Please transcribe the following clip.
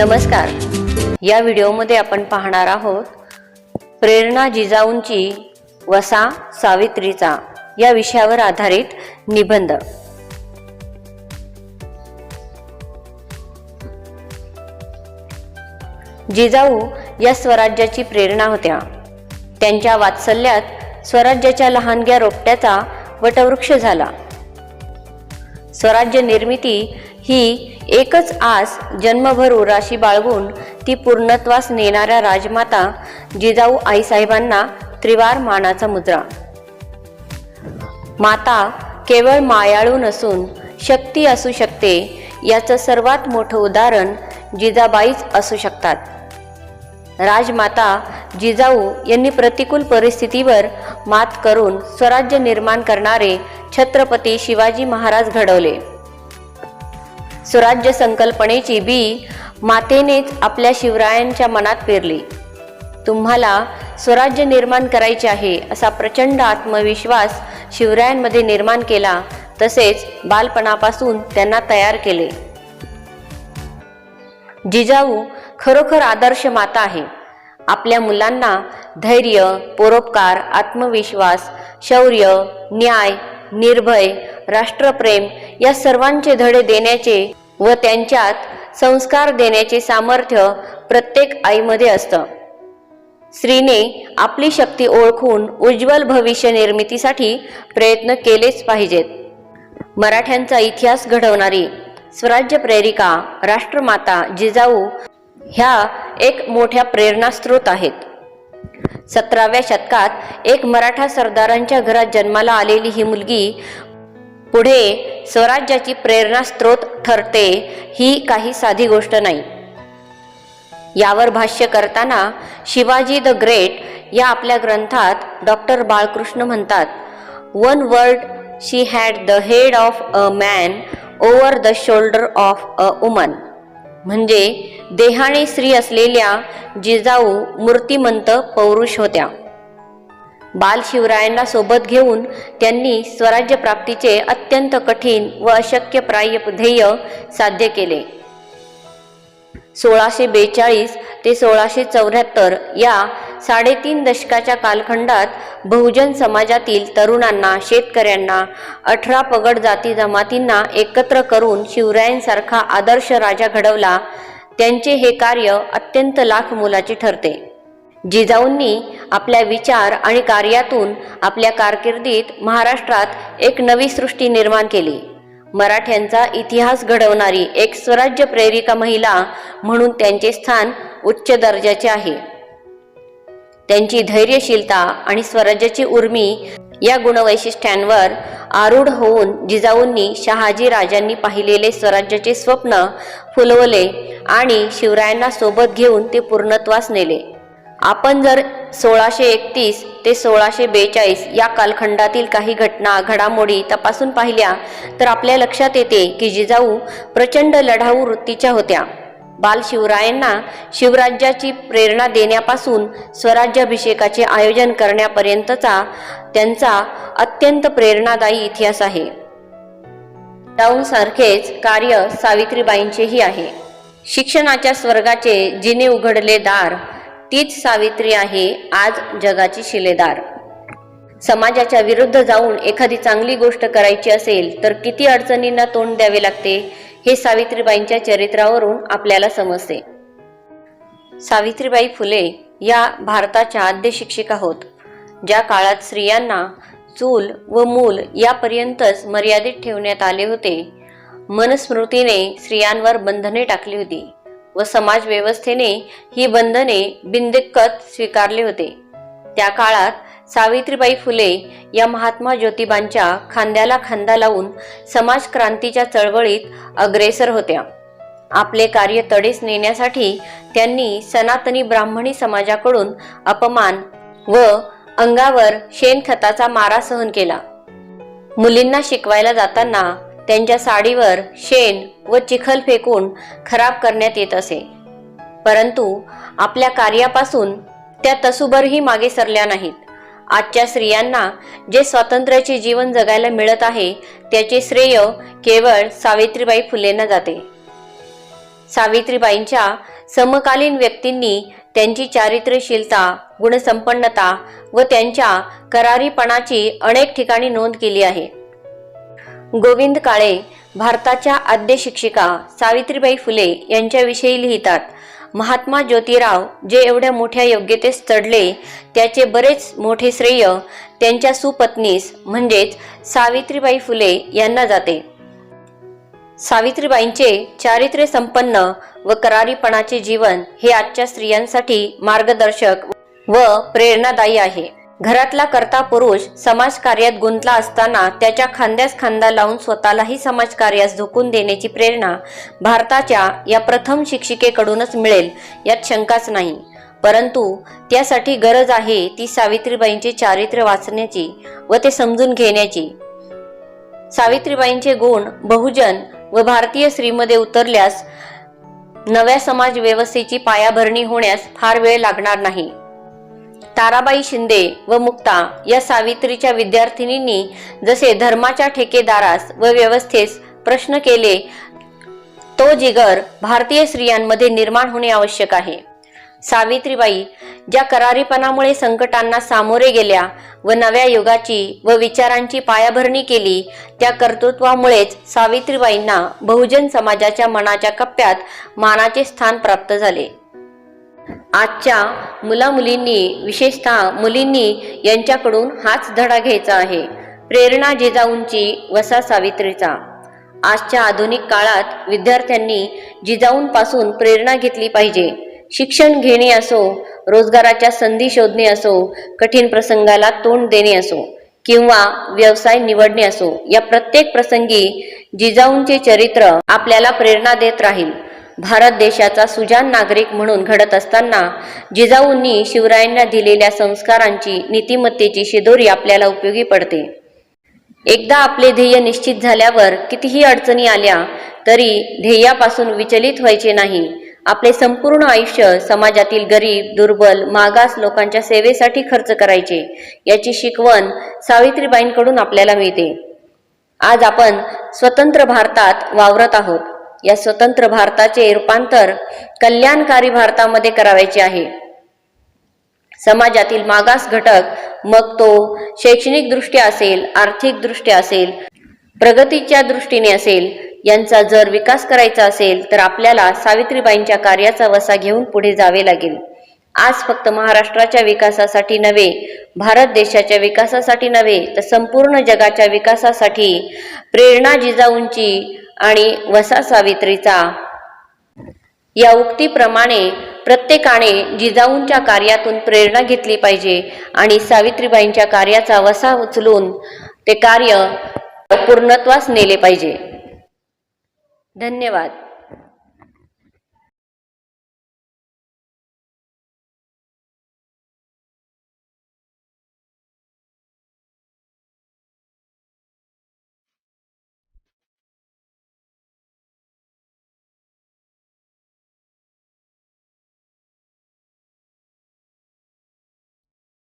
नमस्कार. या व्हिडिओमध्ये आपण पाहणार आहोत प्रेरणा जिजाऊंची वसा सावित्रीचा या विषयावर आधारित निबंध. जिजाऊ या स्वराज्याची प्रेरणा होत्या. त्यांच्या वात्सल्यात स्वराज्याच्या लहानग्या रोपट्याचा वटवृक्ष झाला. स्वराज्य निर्मिती ही एकच आस जन्मभर उराशी बाळगून ती पूर्णत्वास नेणाऱ्या राजमाता जिजाऊ आईसाहेबांना त्रिवार मानाचा मुद्रा. माता केवळ मायाळू नसून शक्ती असू शकते याचं सर्वात मोठं उदाहरण जिजाबाईच असू शकतात. राजमाता जिजाऊ यांनी प्रतिकूल परिस्थितीवर मात करून स्वराज्य निर्माण करणारे छत्रपती शिवाजी महाराज घडवले. स्वराज्य संकल्पनेची बी मातेनेच आपल्या शिवरायांच्या मनात पेरली. तुम्हाला स्वराज्य निर्माण करायचे आहे असा प्रचंड आत्मविश्वास शिवरायांमध्ये निर्माण केला तसेच बालपणापासून त्यांना तयार केले. जिजाऊ खरोखर आदर्श माता आहे. आपल्या मुलांना धैर्य परोपकार आत्मविश्वास शौर्य न्याय निर्भय राष्ट्रप्रेम या सर्वांचे धडे देण्याचे व त्यांच्यात संस्कार देण्याचे सामर्थ्य प्रत्येक आईमध्ये असतं. स्त्रीने आपली शक्ती ओळखून उज्ज्वल भविष्य निर्मितीसाठी प्रयत्न केलेच पाहिजेत. मराठ्यांचा इतिहास घडवणारी स्वराज्य प्रेरिका राष्ट्रमाता जिजाऊ ह्या एक मोठ्या प्रेरणास्त्रोत आहेत. सतराव्या शतकात एक मराठा सरदारांच्या घरात जन्माला आलेली ही मुलगी पुढे स्वराज्याची प्रेरणास्त्रोत ठरते ही काही साधी गोष्ट नाही. यावर भाष्य करताना शिवाजी द ग्रेट या आपल्या ग्रंथात डॉक्टर बाळकृष्ण म्हणतात one word she had the head of a man over the shoulder of a woman म्हणजे देहाने स्त्री असलेल्या जिजाऊ मूर्तिमंत पौरुष होत्या. बाल शिवरायांना सोबत घेऊन त्यांनी स्वराज्य प्राप्तीचे अत्यंत कठीण व अशक्य प्राय ध्येय साध्य केले. सोळाशे बेचाळीस ते सोळाशे चौऱ्याहत्तर या साडेतीन दशकाच्या कालखंडात बहुजन समाजातील तरुणांना शेतकऱ्यांना अठरा पगड जाती जमातींना एकत्र करून शिवरायांसारखा आदर्श राजा घडवला त्यांचे हे कार्य अत्यंत लाख मोलाचे ठरते. जिजाऊंनी आपल्या विचार आणि कार्यातून आपल्या कारकिर्दीत महाराष्ट्रात एक नवी सृष्टी निर्माण केली. मराठ्यांचा इतिहास घडवणारी एक स्वराज्य प्रेरिका महिला म्हणून त्यांचे स्थान उच्च दर्जाचे आहे. त्यांची धैर्यशीलता आणि स्वराज्याची उर्मी या गुणवैशिष्ट्यांवर आरूढ होऊन जिजाऊंनी शहाजी राजांनी पाहिलेले स्वराज्याचे स्वप्न फुलवले आणि शिवरायांना सोबत घेऊन ते पूर्णत्वास नेले. आपण जर सोळाशे एकतीस ते सोळाशे बेचाळीस या कालखंडातील काही घटना घडामोडी तपासून पाहिल्या तर आपल्या लक्षात येते की जिजाऊ प्रचंड लढाऊ वृत्तीच्या होत्या. बाल शिवरायांना शिवराज्याची प्रेरणा देण्यापासून स्वराज्याभिषेकाचे आयोजन करण्यापर्यंतचा त्यांचा अत्यंत प्रेरणादायी इतिहास आहे. सारखेच कार्य सावित्रीबाईंचेही आहे. शिक्षणाच्या स्वर्गाचे जिने उघडले दार तीच सावित्री आहे आज जगाची शिलेदार. समाजाच्या विरुद्ध जाऊन एखादी चांगली गोष्ट करायची असेल तर किती अडचणींना तोंड द्यावे लागते हे सावित्रीबाईंच्या चरित्रावरून आपल्याला समजते. सावित्रीबाई फुले या भारताच्या आद्य शिक्षिका होत ज्या काळात स्त्रियांना चूल व मूल यापर्यंतच मर्यादित ठेवण्यात आले होते. मनस्मृतीने स्त्रियांवर बंधने टाकली होती. व समाज व्यवस्थेने ही बंधने बिंदिक्कत स्वीकारले होते. त्या काळात सावित्रीबाई फुले या महात्मा ज्योतिबांच्या खांद्याला खांदा लावून समाज क्रांतीच्या चळवळीत अग्रेसर होत्या. आपले कार्य तडेस नेण्यासाठी त्यांनी सनातनी ब्राह्मणी समाजाकडून अपमान व अंगावर शेणखताचा मारा सहन केला. मुलींना शिकवायला जाताना त्यांच्या साडीवर शेण व चिखल फेकून खराब करण्यात येत असे. परंतु आपल्या कार्यापासून त्या तसुभरही मागे सरल्या नाहीत. आजच्या स्त्रियांना जे स्वातंत्र्याचे जीवन जगायला मिळत आहे त्याचे श्रेय केवळ सावित्रीबाई फुलेंना जाते. सावित्रीबाईंच्या समकालीन व्यक्तींनी त्यांची चारित्र्यशीलता गुणसंपन्नता व त्यांच्या करारीपणाची अनेक ठिकाणी नोंद केली आहे. गोविंद काळे भारताच्या आद्य शिक्षिका सावित्रीबाई फुले यांच्याविषयी लिहितात. महात्मा ज्योतिराव जे एवढ्या मोठ्या योग्यतेस चढले त्याचे बरेच मोठे श्रेय त्यांच्या सुपत्नीस म्हणजेच सावित्रीबाई फुले यांना जाते. सावित्रीबाईंचे चारित्र्य संपन्न व करारीपणाचे जीवन हे आजच्या स्त्रियांसाठी मार्गदर्शक व प्रेरणादायी आहे. घरातला करता पुरुष समाजकार्यात गुंतला असताना त्याच्या खांद्यास खांदा लावून स्वतःलाही समाजकार्यास झोकून देण्याची प्रेरणा भारताच्या या प्रथम शिक्षिकेकडूनच मिळेल यात शंकाच नाही. परंतु त्यासाठी गरज आहे ती सावित्रीबाईंचे चारित्र्य वाचण्याची व ते समजून घेण्याची. सावित्रीबाईंचे गुण बहुजन व भारतीय स्त्रीमध्ये उतरल्यास नव्या समाज व्यवस्थेची पायाभरणी होण्यास फार वेळ लागणार नाही. ताराबाई शिंदे व मुक्ता या सावित्रीच्या विद्यार्थिनींनी जसे धर्माच्या ठेकेदारास व व्यवस्थेस प्रश्न केले तो जिगर भारतीय स्त्रियांमध्ये निर्माण होणे आवश्यक आहे. सावित्रीबाई ज्या करारीपणामुळे संकटांना सामोरे गेल्या व नव्या युगाची व विचारांची पायाभरणी केली त्या कर्तृत्वामुळेच सावित्रीबाईंना बहुजन समाजाच्या मनाच्या कप्प्यात मानाचे स्थान प्राप्त झाले. आजच्या मुलामुलींनी विशेषतः मुलींनी यांच्याकडून हाच धडा घ्यायचा आहे. प्रेरणा जिजाऊंची वसा सावित्रीचा. आजच्या आधुनिक काळात विद्यार्थ्यांनी जिजाऊंपासून प्रेरणा घेतली पाहिजे. शिक्षण घेणे असो रोजगाराच्या संधी शोधणे असो कठीण प्रसंगाला तोंड देणे असो किंवा व्यवसाय निवडणे असो या प्रत्येक प्रसंगी जिजाऊंचे चरित्र आपल्याला प्रेरणा देत राहील. भारत देशाचा सुजान नागरिक म्हणून घडत असताना जिजाऊंनी शिवरायांना दिलेल्या संस्कारांची नीतिमत्तेची शिदोरी आपल्याला उपयोगी पडते. एकदा आपले ध्येय निश्चित झाल्यावर कितीही अडचणी आल्या तरी ध्येयापासून विचलित व्हायचे नाही. आपले संपूर्ण आयुष्य समाजातील गरीब दुर्बल मागास लोकांच्या सेवेसाठी खर्च करायचे याची शिकवण सावित्रीबाईंकडून आपल्याला मिळते. आज आपण स्वतंत्र भारतात वावरत आहोत. या स्वतंत्र भारताचे रूपांतर कल्याणकारी भारतामध्ये करावायचे आहे. समाजातील मागास घटक मग तो शैक्षणिक दृष्ट्या असेल आर्थिक दृष्ट्या असेल प्रगतीच्या दृष्टीने असेल यांचा जर विकास करायचा असेल तर आपल्याला सावित्रीबाईंच्या कार्याचा वसा घेऊन पुढे जावे लागेल. आज फक्त महाराष्ट्राच्या विकासासाठी नव्हे भारत देशाच्या विकासासाठी नव्हे तर संपूर्ण जगाच्या विकासासाठी प्रेरणा जिजाऊंची आणि वसा सावित्रीचा. या उक्तीप्रमाणे प्रत्येकाने जिजाऊंच्या कार्यातून प्रेरणा घेतली पाहिजे आणि सावित्रीबाईंच्या कार्याचा वसा उचलून ते कार्य पूर्णत्वास नेले पाहिजे. धन्यवाद.